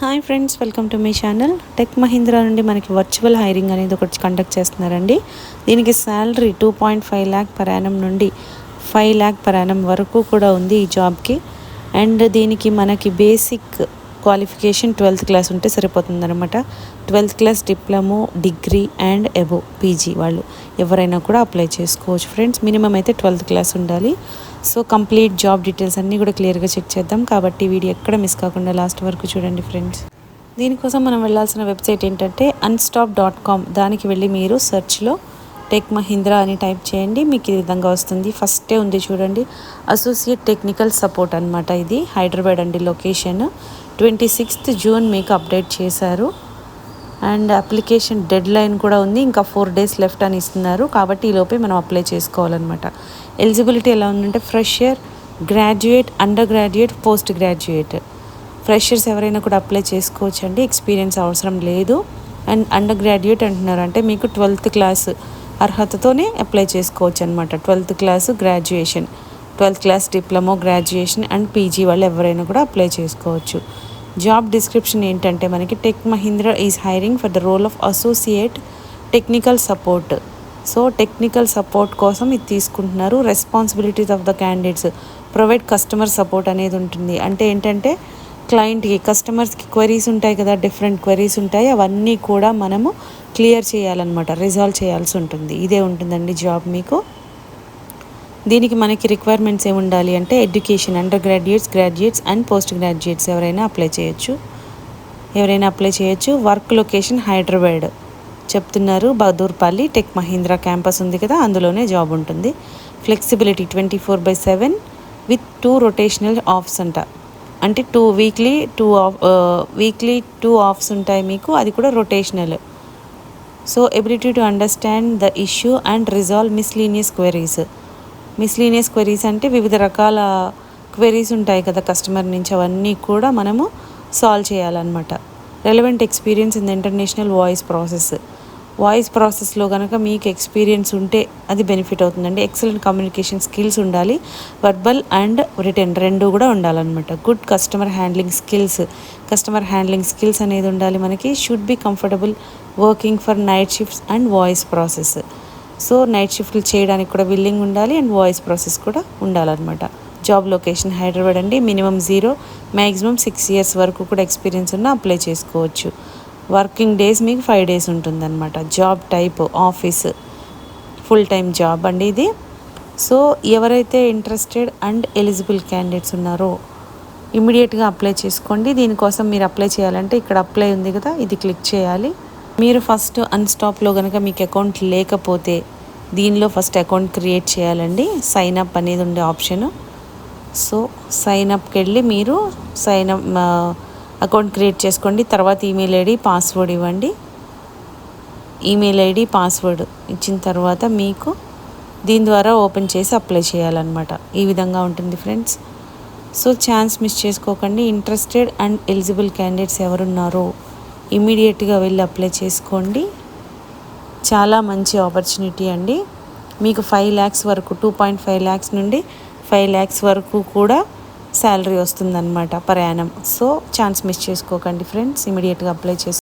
Hi friends welcome to మీ channel tech Mahindra నుండి మనకి వర్చువల్ హైరింగ్ అనేది ఒకటి కండక్ట్ చేస్తున్నారండి. దీనికి salary two point five lakh per annum నుండి ఫైవ్ ల్యాక్ పర్ యానం వరకు కూడా ఉంది ఈ జాబ్కి అండ్ దీనికి మనకి బేసిక్ క్వాలిఫికేషన్ ట్వెల్త్ క్లాస్ ఉంటే సరిపోతుంది అనమాట twelfth class diploma degree and above PG వాళ్ళు. ఎవరైనా కూడా అప్లై చేసుకోవచ్చు ఫ్రెండ్స్. మినిమం అయితే ట్వెల్త్ క్లాస్ ఉండాలి. సో కంప్లీట్ జాబ్ డీటెయిల్స్ అన్నీ కూడా క్లియర్గా చెక్ చేద్దాం. కాబట్టి వీడియో ఎక్కడ మిస్ కాకుండా లాస్ట్ వరకు చూడండి ఫ్రెండ్స్. దీనికోసం మనం వెళ్ళాల్సిన వెబ్సైట్ ఏంటంటే అన్స్టాప్ డాట్ కామ్ దానికి వెళ్ళి మీరు సెర్చ్లో టెక్ మహీంద్రా అని టైప్ చేయండి. మీకు ఈ విధంగా వస్తుంది. ఫస్టే ఉంది చూడండి. అసోసియేట్ టెక్నికల్ సపోర్ట్ అనమాట ఇది. హైదరాబాద్ అండి లొకేషన్. ట్వంటీ సిక్స్త్ జూన్ మీకు అప్డేట్ చేశారు. అండ్ అప్లికేషన్ డెడ్ లైన్ కూడా ఉంది. ఇంకా ఫోర్ డేస్ లెఫ్ట్ అని ఇస్తున్నారు. కాబట్టి ఈ లోపే మనం అప్లై చేసుకోవాలన్నమాట. ఎలిజిబిలిటీ ఎలా ఉందంటే fresher graduate under graduate post graduate. Freshers ఎవరైనా కూడా అప్లై చేసుకోవచ్చు అండి ఎక్స్పీరియన్స్ అవసరం లేదు. అండ్ అండర్ గ్రాడ్యుయేట్ అంటున్నారు. అంటే మీకు ట్వెల్త్ క్లాస్ అర్హతతోనే అప్లై చేసుకోవచ్చు అనమాట twelfth class graduation twelfth class diploma graduation and PG వాళ్ళు ఎవరైనా కూడా అప్లై చేసుకోవచ్చు. జాబ్ డిస్క్రిప్షన్ ఏంటంటే మనకి tech Mahindra is hiring for the role of associate technical support so technical support కోసం ఇది తీసుకుంటున్నారు. Responsibilities of the candidates provide customer support అనేది ఉంటుంది. అంటే ఏంటంటే క్లయింట్కి కస్టమర్స్కి క్వరీస్ ఉంటాయి కదా డిఫరెంట్ క్వరీస్ ఉంటాయి. అవన్నీ కూడా మనము క్లియర్ చేయాలన్నమాట రిజాల్వ్ చేయాల్సి ఉంటుంది. ఇదే ఉంటుందండి జాబ్ మీకు. దీనికి మనకి రిక్వైర్మెంట్స్ ఏమి ఉండాలి అంటే education under graduates graduates and post graduates ఎవరైనా అప్లై చేయొచ్చు. ఎవరైనా అప్లై చేయొచ్చు. Work location Hyderabad. చెప్తున్నారు బహదూర్పల్లి టెక్ మహీంద్రా క్యాంపస్ ఉంది కదా అందులోనే జాబ్ ఉంటుంది. Flexibility twenty four by seven with two rotational offs అంట అంటే two weekly two off weekly two offs ఉంటాయి మీకు అది కూడా rotational so ability to understand the issue and resolve miscellaneous queries miscellaneous queries అంటే వివిధ రకాల క్వెరీస్ ఉంటాయి కదా కస్టమర్ నుంచి అవన్నీ కూడా మనము సాల్వ్ చేయాలన్నమాట. Relevant experience in the international voice process voice ప్రాసెస్లో కనుక మీకు ఎక్స్పీరియన్స్ ఉంటే అది బెనిఫిట్ అవుతుందండి. ఎక్సలెంట్ కమ్యూనికేషన్ స్కిల్స్ ఉండాలి. వర్బల్ అండ్ రిటర్న్ రెండు కూడా ఉండాలన్నమాట. Good customer handling skills customer handling skills అనేది ఉండాలి మనకి. Should be comfortable working for night shifts and voice process so night షిఫ్ట్లు చేయడానికి కూడా విల్లింగ్ ఉండాలి అండ్ వాయిస్ ప్రాసెస్ కూడా ఉండాలన్నమాట. జాబ్ లొకేషన్ హైదరాబాద్ అండి. Minimum zero maximum six years వరకు కూడా ఎక్స్పీరియన్స్ ఉన్న అప్లై చేసుకోవచ్చు. వర్కింగ్ డేస్ మీకు ఫైవ్ డేస్ ఉంటుందన్నమాట. Job type office full time job అండి ఇది. సో ఎవరైతే ఇంట్రెస్టెడ్ అండ్ ఎలిజిబుల్ క్యాండిడేట్స్ ఉన్నారో ఇమీడియట్గా అప్లై చేసుకోండి. దీనికోసం మీరు అప్లై చేయాలంటే ఇక్కడ అప్లై ఉంది కదా ఇది క్లిక్ చేయాలి. మీరు ఫస్ట్ అన్స్టాప్లో కనుక మీకు అకౌంట్ లేకపోతే దీనిలో ఫస్ట్ అకౌంట్ క్రియేట్ చేయాలండి. సైన్ అప్ అనేది ఉండే ఆప్షను సో సైన్ అప్కి వెళ్ళి మీరు సైన్ అప్ అకౌంట్ క్రియేట్ చేసుకోండి. తర్వాత ఈమెయిల్ ఐడి పాస్వర్డ్ ఇవ్వండి. ఈమెయిల్ ఐడి పాస్వర్డ్ ఇచ్చిన తర్వాత మీకు దీని ద్వారా ఓపెన్ చేసి అప్లై చేయాలన్నమాట. ఈ విధంగా ఉంటుంది ఫ్రెండ్స్ సో ఛాన్స్ మిస్ చేసుకోకండి. ఇంట్రెస్టెడ్ అండ్ ఎలిజిబుల్ క్యాండిడేట్స్ ఎవరున్నారో ఇమీడియట్గా వెళ్ళి అప్లై చేసుకోండి. చాలా మంచి ఆపర్చునిటీ అండి. మీకు ఫైవ్ ల్యాక్స్ వరకు టూ పాయింట్ ఫైవ్ ల్యాక్స్ నుండి ఫైవ్ ల్యాక్స్ వరకు కూడా శాలరీ వస్తుందన్నమాట ప్రయాణం సో ఛాన్స్ మిస్ చేసుకోకండి ఫ్రెండ్స్. ఇమీడియట్గా అప్లై చేసుకో